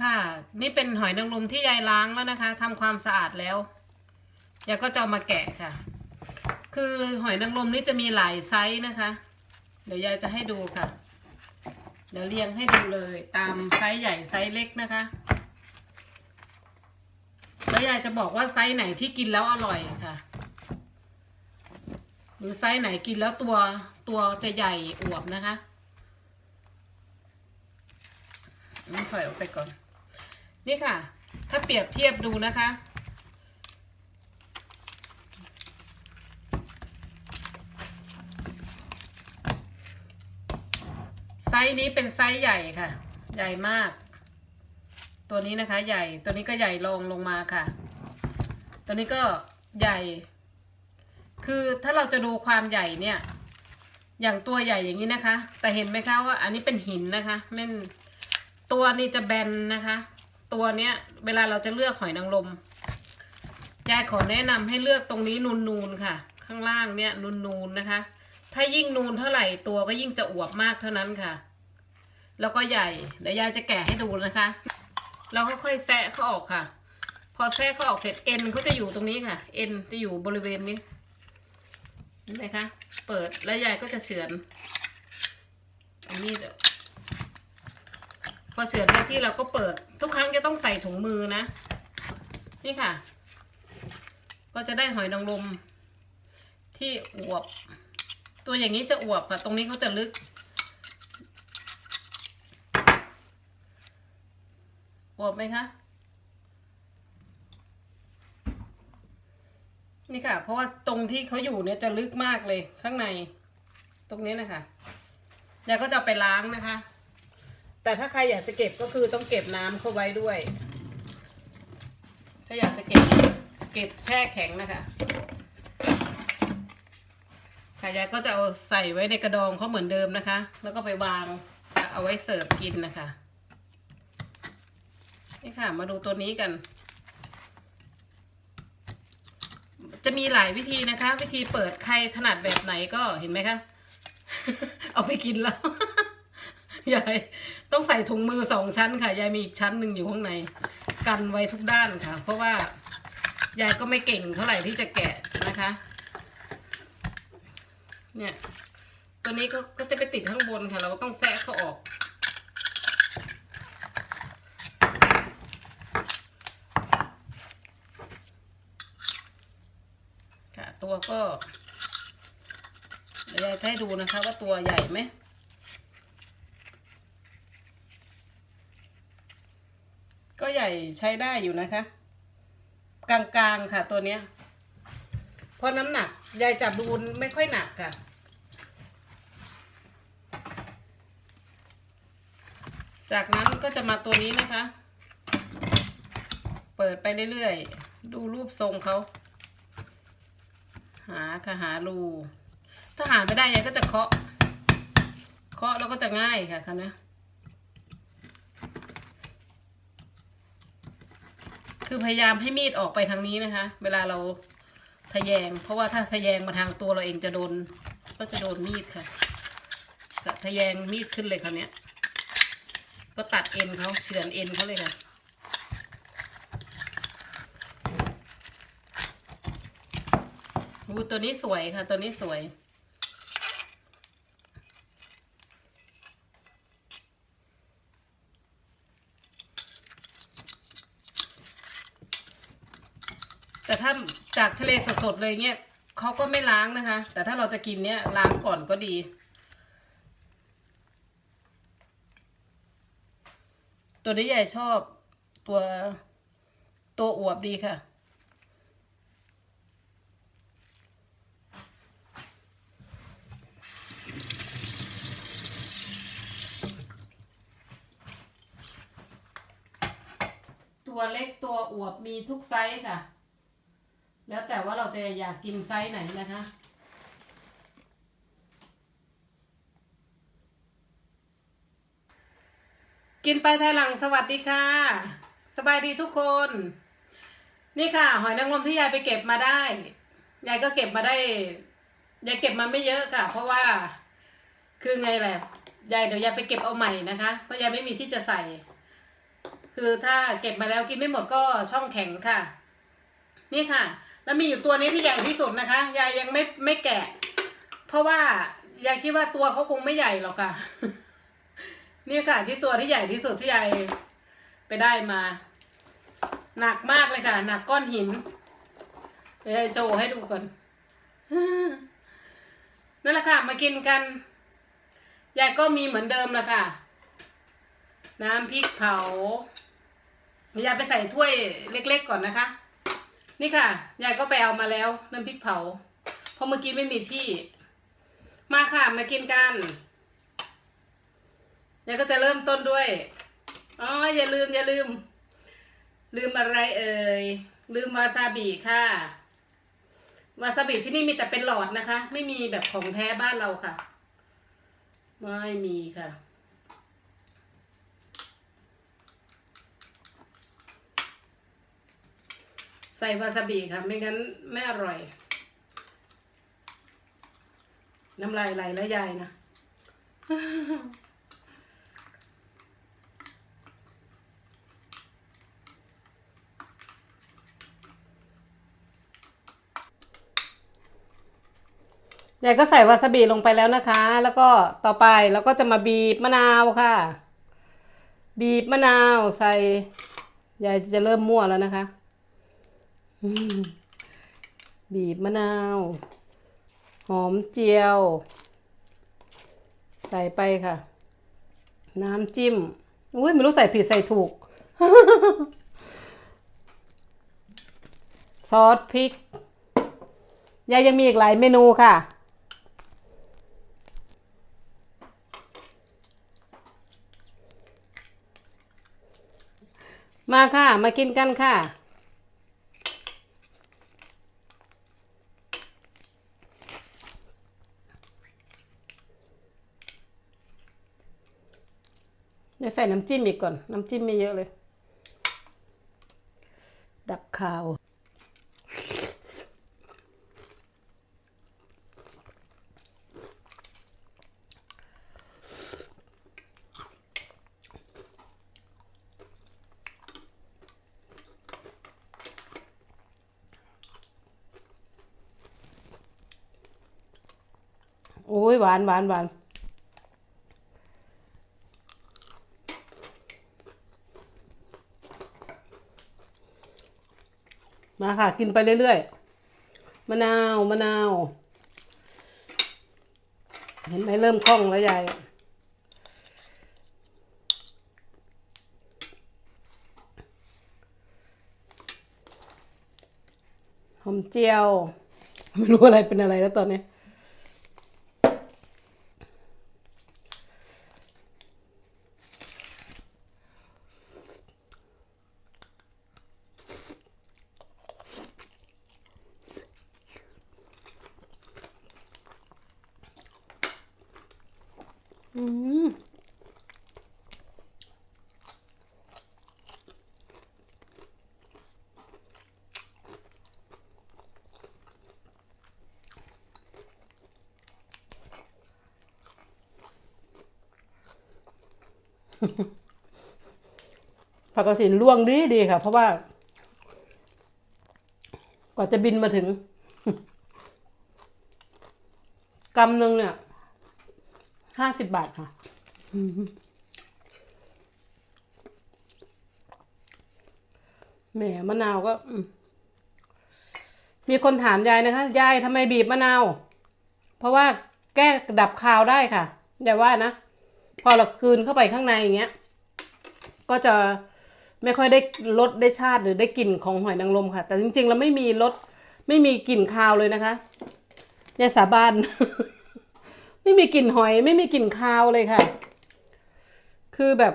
ค่ะ นี่เป็นหอยนางรมที่ยายล้างแล้วนะคะทำความสะอาดแล้วยายก็จะามาแกะค่ะ คือหอยนางรมนี่จะมีหลายไซส์นะคะ เดี๋ยวยายจะให้ดูค่ะ เดี๋ยวเรียงให้ดูเลยตามไซส์ใหญ่ไซส์เล็กนะคะ แล้วยายจะบอกว่าไซส์ไหนที่กินแล้วอร่อยค่ะหรือไซส์ไหนกินแล้วตัวตัวจะใหญ่อวบนะคะนี่ถอยออกไปก่อน นี่ค่ะ ถ้าเปรียบเทียบดูนะคะ ไซส์นี้เป็นไซส์ใหญ่ค่ะ ใหญ่มาก ตัวนี้นะคะ ใหญ่ ตัวนี้ก็ใหญ่ลงลงมาค่ะ ตัวนี้ก็ใหญ่ คือถ้าเราจะดูความใหญ่เนี่ย อย่างตัวใหญ่อย่างนี้นะคะ แต่เห็นไหมคะว่าอันนี้เป็นหินนะคะมันตัวนี้จะแบนนะคะ ตัวเนี้ย เวลาเราจะเลือกหอยนางรมยายขอแนะนำให้เลือกตรงนี้นูนๆค่ะ ข้างล่างเนี่ยนูนๆนะคะ ถ้ายิ่งนูนเท่าไหร่ตัวก็ยิ่งจะอวบมากเท่านั้นค่ะ แล้วก็ใหญ่เดี๋ยวยายจะแกะให้ดูนะคะ เราก็ค่อยแซะเขาออกค่ะ พอแซะเขาออกเสร็จเอ็นเขาจะอยู่ตรงนี้ค่ะ เอ็นจะอยู่บริเวณนี้เห็นไหมคะ เปิดแล้วยายก็จะเฉือนอันนี้เดี๋ยว พอเฉือนได้ที่เราก็เปิด ทุกครั้งจะต้องใส่ถุงมือนะ นี่ค่ะ ก็จะได้หอยนางรมที่อวบ ตัวอย่างนี้จะอวบค่ะ ตรงนี้เขาจะลึกอวบไหมคะ นี่ค่ะ เพราะว่าตรงที่เขาอยู่เนี่ยจะลึกมากเลยข้างใน ตรงนี้นะคะยายก็จะไปล้างนะคะ แต่ถ้าใครอยากจะเก็บก็คือต้องเก็บน้ำเข้าไว้ด้วย ถ้าอยากจะเก็บเก็บแช่แข็งนะคะค่ะยายก็จะเอาใส่ไว้ในกระดองเขาเหมือนเดิมนะคะ แล้วก็ไปวางเอาไว้เสิร์ฟกินนะคะ นี่ค่ะ มาดูตัวนี้กัน จะมีหลายวิธีนะคะ วิธีเปิดใครถนัดแบบไหนก็เห็นไหมคะ เอาไปกินแล้ว ยายต้องใส่ถุงมือสองชั้นค่ะ ยายมีอีกชั้นหนึ่งอยู่ข้างใน กันไว้ทุกด้านค่ะ เพราะว่ายายก็ไม่เก่งเท่าไหร่ที่จะแกะนะคะ เนี่ย ตัวนี้ก็ก็จะไปติดข้างบนค่ะ เราก็ต้องแซะเขาออกค่ะตัวก็เดี๋ยวยายจะให้ดูนะคะว่าตัวใหญ่ไหม ก็ใหญ่ใช้ได้อยู่นะคะ กลางๆค่ะตัวเนี้ยเพราะน้ำหนักยายจับดูไม่ค่อยหนักค่ะ จากนั้นก็จะมาตัวนี้นะคะ เปิดไปเรื่อยๆ ดูรูปทรงเขาหาค่ะหารูถ้าหาไม่ได้ยายก็จะเคาะ เคาะแล้วก็จะง่ายค่ะคะนะ คือพยายามให้มีดออกไปทางนี้นะคะ เวลาเราทะแยง เพราะว่าถ้าทะแยงมาทางตัวเราเองจะโดน ก็จะโดนมีดค่ะก็ทะแยงมีดขึ้นเลยคราวเนี้ย ก็ตัดเอ็นเขาเฉือนเอ็นเขาเลยค่ะอูตัวนี้สวยค่ะ ตัวนี้สวย แต่ถ้าจากทะเลสดๆเลยเงี้ยเขาก็ไม่ล้างนะคะ แต่ถ้าเราจะกินเนี้ยล้างก่อนก็ดีตัวนี้ใหญ่ชอบตัวตัวอวบดีค่ะ ตัวเล็กตัวอวบมีทุกไซส์ค่ะ แล้วแต่ว่าเราจะอยากกินไซส์ไหนนะคะ กินไปไทยหลังสวัสดีค่ะ สบายดีทุกคน นี่ค่ะ หอยนางรมที่ยายไปเก็บมาได้ ยายก็เก็บมาได้ยายเก็บมาไม่เยอะค่ะ เพราะว่าคือไงแหละยายเดี๋ยวยายไปเก็บเอาใหม่นะคะ เพราะยายไม่มีที่จะใส่ คือถ้าเก็บมาแล้วกินไม่หมดก็ช่องแข็งค่ะ นี่ค่ะ แล้วมีอยู่ตัวนี้ที่ใหญ่ที่สุดนะคะ ยายยังไม่ไม่แกะ เพราะว่ายายคิดว่าตัวเขาคงไม่ใหญ่หรอกค่ะ นี่ค่ะที่ตัวที่ใหญ่ที่สุดที่ยายไปได้มา หนักมากเลยค่ะ หนักก้อนหินเดี๋ยวยายโชว์ให้ดูก่อนนั่นแหละค่ะ มากินกัน ยายก็มีเหมือนเดิมแหละค่ะ น้ำพริกเผายายไปใส่ถ้วยเล็ก ๆ ก่อนนะคะ นี่ค่ะ ยายก็ไปเอามาแล้วน้ำพริกเผา เพราะเมื่อกี้ไม่มีที่ มาค่ะมากินกัน ยายก็จะเริ่มต้นด้วย อ๋อ อย่าลืม อย่าลืม ลืมอะไรเอ่ย ลืมวาซาบิค่ะ วาซาบิที่นี่มีแต่เป็นหลอดนะคะ ไม่มีแบบของแท้บ้านเราค่ะ ไม่มีค่ะ ส่วาซาบิค่ะ ไม่งั้นไม่อร่อย น้ำลายไหลแล้วยายนะ ยายก็ใส่วาซาบิลงไปแล้วนะคะ แล้วก็ต่อไปเราก็จะมาบีบมะนาวค่ะ บีบมะนาวใส่ ยายจะเริ่มมั่วแล้วนะคะ บีบมะนาว หอมเจียว ใส่ไปค่ะ น้ำจิ้ม อุ้ยไม่รู้ใส่ผิดใส่ถูก ซอสพริก ยายยังมีอีกหลายเมนูค่ะ มาค่ะ มากินกันค่ะ ดี๋ยวใส่น้ำจิ้มอีกก่อน น้ำจิ้มไม่เยอะเลย ดับคาว โอ้ยหวานหวานหวาน มาค่ะ กินไปเรื่อยๆ มะนาวมะนาว เห็นไหมเริ่มคล่องแล้วยายหอมเจียว ไม่รู้อะไรเป็นอะไรแล้วตอนนี้ อืม ผักกระสินล่วงดีดีค่ะ เพราะว่า กว่าจะบินมาถึงกำหนึ่งเนี่ยห้าสิบบาทค่ะแหมมะนาวก็มมีคนถามยายนะคะ ยายทำไมบีบมะนาว เพราะว่าแก้ดับคาวได้ค่ะ อย่าว่านะ พอเรากืนเข้าไปข้างในอย่างเงี้ย ก็จะไม่ค่อยได้รสได้ชาติหรือได้กลิ่นของหอยนางรมค่ะ แต่จริงๆเราไม่มีรสไม่มีกลิ่นคาวเลยนะคะยายสาบาน ไม่มีกลิ่นหอย ไม่มีกลิ่นคาวเลยค่ะ คือแบบ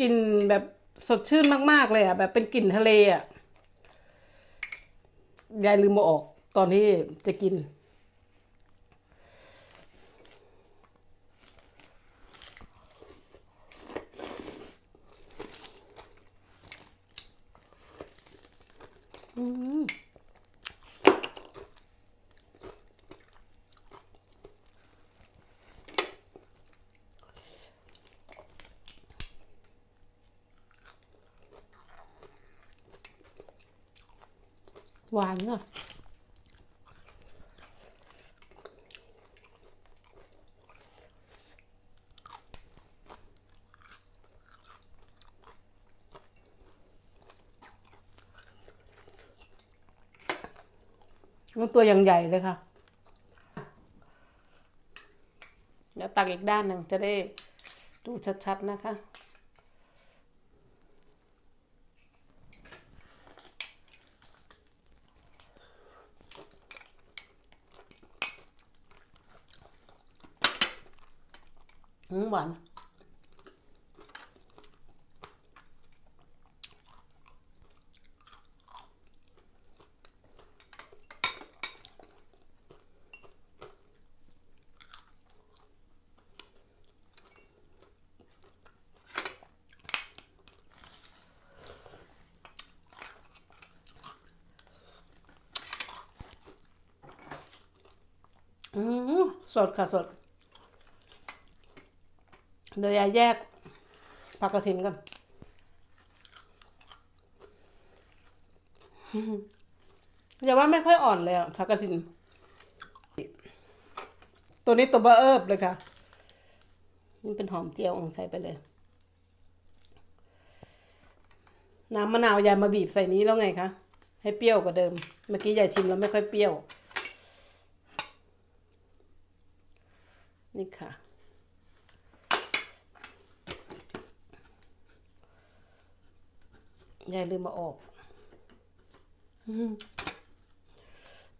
กลิ่นแบบสดชื่นมากๆเลยอะ แบบเป็นกลิ่นทะเลอะยายลืมมาออกตอนที่จะกิน 음. 완전 มันตัวอย่างใหญ่เลยค่ะ เดี๋ยวตักอีกด้านหนึ่งจะได้ดูชัดๆนะคะอืมหวาน อืม สดค่ะสด เดี๋ยวยายแยกผักกระถินกันอย่าว่าไม่ค่อยอ่อนเลยอะผักกระถิน ตัวนี้ตัวเบอร์เอิบเลยค่ะ นี่เป็นหอมเจียวองใส่ไปเลย น้ำมะนาวยายมาบีบใส่นี้แล้วไงคะ ให้เปรี้ยวกว่าเดิม เมื่อกี้ยายชิมแล้วไม่ค่อยเปรี้ยว นี่ค่ะยายลืมมาออก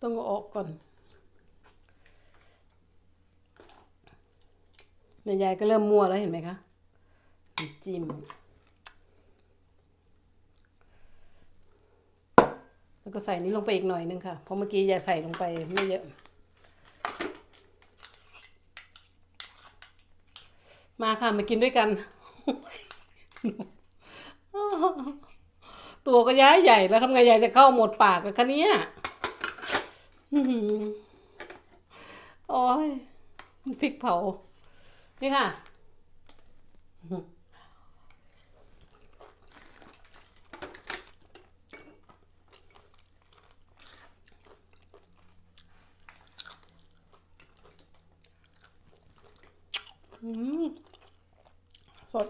ต้องเอาออกก่อนเนี่ยยายก็เริ่มมั่วแล้วเห็นไหมคะ จิ้ม แล้วก็ใส่นี้ลงไปอีกหน่อยนึงค่ะ เพราะเมื่อกี้ยายใส่ลงไปไม่เยอะ มาค่ะ มากินด้วยกัน ตัวก็ย้ายใหญ่แล้วทำไงยายจะเข้าหมดปากกันคะเนี้ยอ๋อหือโอ้ยพริกเผา นี่ค่ะ อืมสด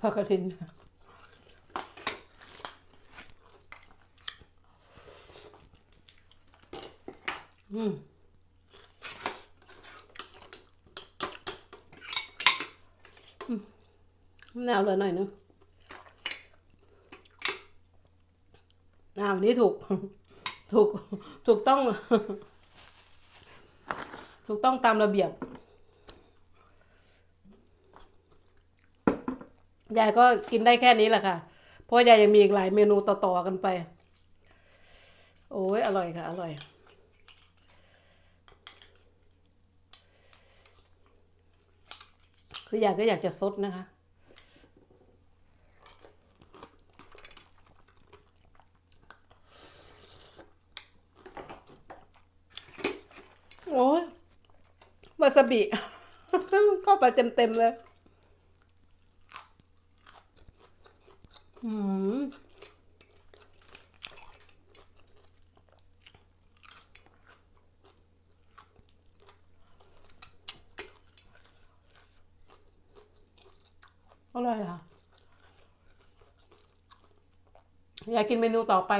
ผักกระถินอืมอืมมะนาวเลยหน่อยนึงอ้าวนี่ถูก ถูก ถูกต้อง ถูกต้องตามระเบียบ ยายก็กินได้แค่นี้แหละค่ะ เพราะยายยังมีอีกหลายเมนูต่อๆกันไป โอ้ยอร่อยค่ะ อร่อย คืออยากก็อยากจะซดนะคะโอ้ยวาซาบิเข้าไปเต็มๆเลย อืมอร่อยค่ะ อยากกินเมนูต่อไป